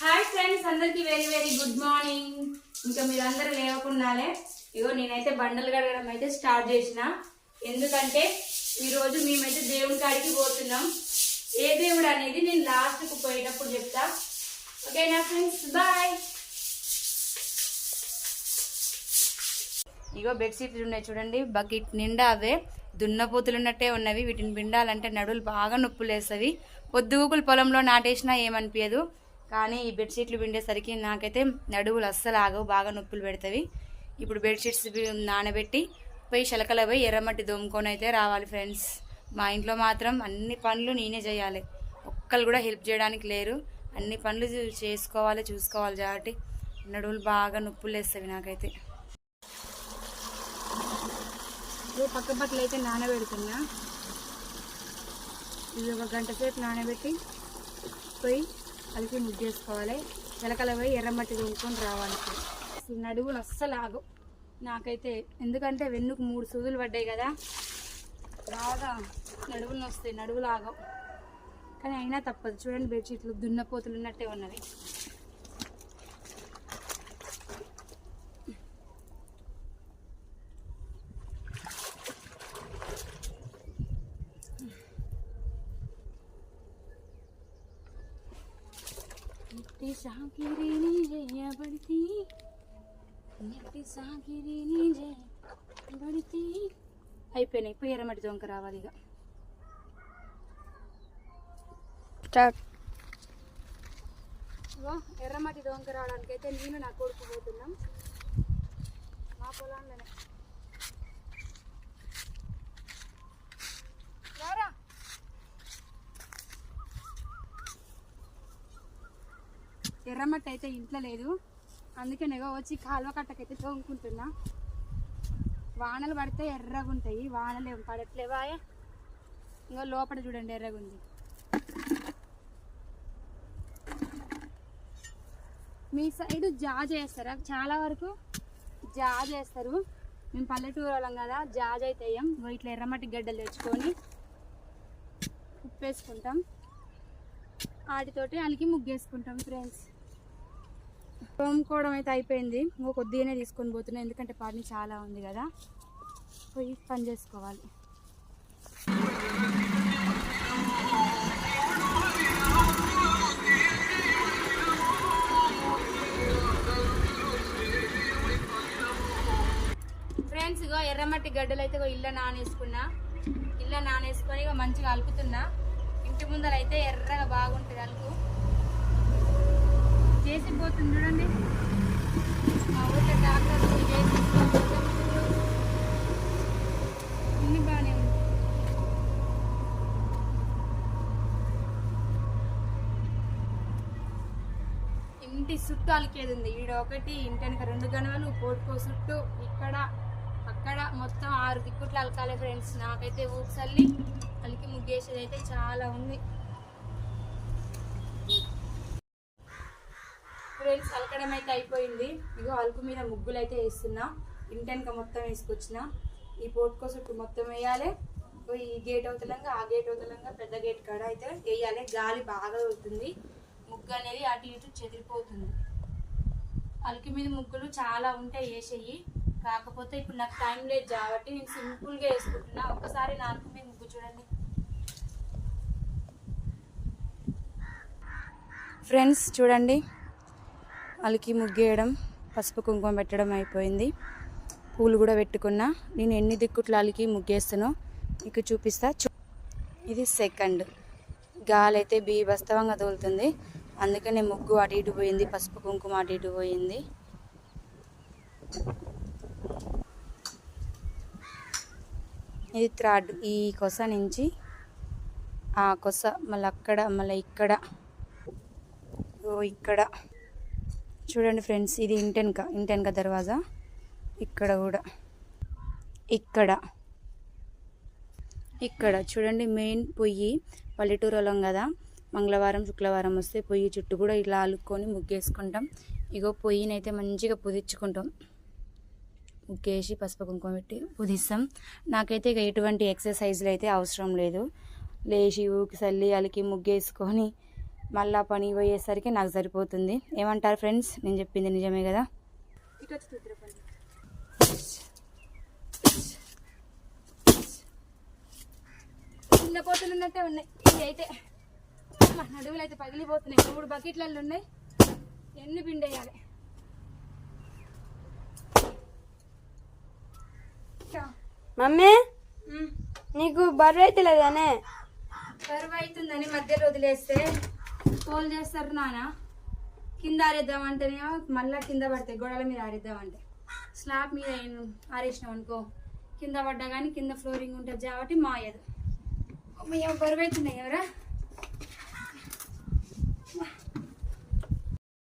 Hi friends అందరికి very very good morning ఇంకా మీరందరూ లేవకుండాలే ఇగో నేనైతే బండలు కడగడం అయితే స్టార్ట్ చేసిన. ఎందుకంటే ఈరోజు మేమైతే దేవుని కాడికి పోతున్నాం. ఏ దేవుడు అనేది నేను లాస్ట్కు పోయేటప్పుడు చెప్తా. ఓకేనా ఫ్రెండ్స్ బాయ్ ఇగో బెడ్షీట్లు ఉన్నాయి చూడండి బకెట్ నిండా అవే. దున్నపోతులు ఉన్నట్టే ఉన్నవి వీటిని పిండాలంటే నడువులు బాగా నొప్పులు వేస్తవి. పొద్దుగుకులు పొలంలో నాటేసినా ఏమనిపించదు కానీ ఈ బెడ్షీట్లు పిండేసరికి నాకైతే నడువులు అస్సలు ఆగవు బాగా నొప్పులు పెడతాయి. ఇప్పుడు బెడ్షీట్స్ నానబెట్టి పోయి శలకల పోయి ఎర్రమట్టి దొమ్ముకొని అయితే రావాలి ఫ్రెండ్స్. మా ఇంట్లో మాత్రం అన్ని పనులు నేనే చేయాలి. ఒక్కరు కూడా హెల్ప్ చేయడానికి లేరు. అన్ని పనులు చేసుకోవాలి చూసుకోవాలి కాబట్టి నడువులు బాగా నొప్పులు వేస్తవి నాకైతే. పక్క బట్టలు అయితే నానబెడుతున్నా. ఇది ఒక గంట సేపు నానబెట్టి పోయి కలిపి ముగ్గేసుకోవాలి. చిలకల పోయి ఎర్రమట్టి దుంకొని రావాలి ఇప్పుడు. అసలు నడువులు అస్సలు నాకైతే ఎందుకంటే వెన్నుకు మూడు సూదులు పడ్డాయి కదా. బాగా నడువులు వస్తాయి నడువులు ఆగవు. కానీ అయినా తప్పదు. చూడండి బెడ్షీట్లు దున్నపోతులు ఉన్నట్టే ఉన్నవి. నెట్టి సాకిరిని చేయబడితి నెట్టి సాకిరిని చేయబడితి అయిపోయినాయి. ఇప్పుడు ఎర్రమట్టి దొంక రావాలి ఇక. స్టార్ట్. ఇగో ఎర్రమట్టి దొంక రావడానికి అయితే నేను నా కొడుకు పోతున్నాం. మా పొలంలోనే ఎర్రమట్టి అయితే ఇంట్లో లేదు. అందుకే నెగ వచ్చి కాలువ కట్టకైతే తోముకుంటున్నా. వానలు పడితే ఎర్రగా ఉంటాయి వానలు ఏం పడట్లేవా ఇంకా లోపల చూడండి ఎర్రగా ఉంది మీ సైడ్ జాజ్ వేస్తారా చాలా వరకు జాజ్ వేస్తారు మేము పల్లెటూరు వాళ్ళం కదా జాజ్ అయితే వేయం ఇట్లా ఎర్రమట్టి గడ్డలు తెచ్చుకొని ఉప్పు వేసుకుంటాం వాటితోటి అలికి ముగ్గేసుకుంటాం ఫ్రెండ్స్. తోముకోవడం అయితే అయిపోయింది. ఇంకో కొద్దిగానే తీసుకొని పోతున్నాయి ఎందుకంటే పని చాలా ఉంది కదా. పోయి పని చేసుకోవాలి. ఫ్రెండ్స్ ఇగో ఎర్రమట్టి గడ్డలు అయితే ఇగో నానేసుకున్నా. ఇల్లు నానేసుకొని ఇక మంచిగా అలుపుతున్నా. ఇంటి ముందర అయితే ఎర్రగా బాగుంటుంది అలుపు. చేసి పోతుంది చూడండి మా ఊళ్ళో డాక్టర్ చేసి అన్ని బాగానే ఉంది ఇంటి చుట్టూ అలికేది ఉంది? ఈడ ఒకటి ఇంటి వెనక రెండు గణాలు కోటుకో చుట్టూ ఇక్కడ అక్కడ మొత్తం ఆరు దిక్కుట్లు అలకాలి ఫ్రెండ్స్ నాకైతే ఊసల్లి అలికి ముగ్గేసేది అయితే చాలా ఉంది. ఫ్రెండ్స్ అలకడం అయితే అయిపోయింది. ఇగో అలుకు మీద ముగ్గులు అయితే వేస్తున్నా. ఇంటెనక మొత్తం వేసుకొచ్చిన. ఈ పోటుకో చుట్టూ మొత్తం వేయాలి. ఈ గేట్ అవతలంగా ఆ గేట్ అవతలంగా పెద్ద గేట్ కాడ అయితే వేయాలి. గాలి బాగా అవుతుంది ముగ్గు అనేది అటు ఇటు చెదిరిపోతుంది. అలికి మీద ముగ్గులు చాలా ఉంటాయి వేసేయి. కాకపోతే ఇప్పుడు నాకు టైం లేదు కాబట్టి నేను సింపుల్గా వేసుకుంటున్నా. ఒకసారి నా అలుకు మీద ముగ్గు చూడండి. ఫ్రెండ్స్ చూడండి. అలికి ముగ్గేయడం పసుపు కుంకుమ పెట్టడం అయిపోయింది. పూలు కూడా పెట్టుకున్నా. నేను ఎన్ని దిక్కుట్లు అలికి ముగ్గేస్తానో మీకు చూపిస్తా. ఇది సెకండ్. గాలి అయితే బీభస్తవంగా తోలుతుంది. అందుకనే ముగ్గు అటు ఇటు పోయింది పసుపు కుంకుమ అటు ఇటు పోయింది. ఇది థ్రాడ్ ఈ కొస నుంచి ఆ కొస మళ్ళీ అక్కడ మళ్ళీ ఇక్కడ ఓ ఇక్కడ. చూడండి ఫ్రెండ్స్ ఇది ఇంటెనక ఇంటెనక దర్వాజా. ఇక్కడ కూడా. ఇక్కడ. ఇక్కడ చూడండి మెయిన్ పొయ్యి పల్లెటూరు వాళ్ళం కదా. మంగళవారం శుక్రవారం వస్తే పొయ్యి చుట్టూ కూడా ఇలా అలుక్కొని ముగ్గేసుకుంటాం. ఇగో పొయ్యినైతే మంచిగా పుదించుకుంటాం ముగ్గేసి పసుపు కుంకుమ పెట్టి పుదిస్తాం. నాకైతే ఇక ఎటువంటి ఎక్సర్సైజ్లు అయితే అవసరం లేదు. లేచి ఊకి చల్లి అలికి ముగ్గేసుకొని మళ్ళా పని పోయేసరికి నాకు సరిపోతుంది. ఏమంటారు ఫ్రెండ్స్? నేను చెప్పింది నిజమే కదా? చిన్న కోతలు ఉన్నట్టే ఉన్నాయి. ఇవి అయితే నడువులు అయితే పగిలిపోతున్నాయి. మూడు బకెట్లలో ఉన్నాయి. ఎన్ని పిండేయాలి? మమ్మీ? నీకు బర్రె అయితే లేదానే కరువు అవుతుందని మధ్యలో వదిలేస్తే తోలు చేస్తారు నాన్న కింద ఆరేద్దామంటేనేమో మళ్ళా కింద పడతాయి గోడల మీద ఆరేద్దామంటే. స్లాబ్ మీద ఆరేసినాం అనుకో కింద పడ్డా కానీ కింద ఫ్లోరింగ్ ఉంటుంది. కాబట్టి మాయదు. మేము బరువు అవుతున్నాయి ఎవరా?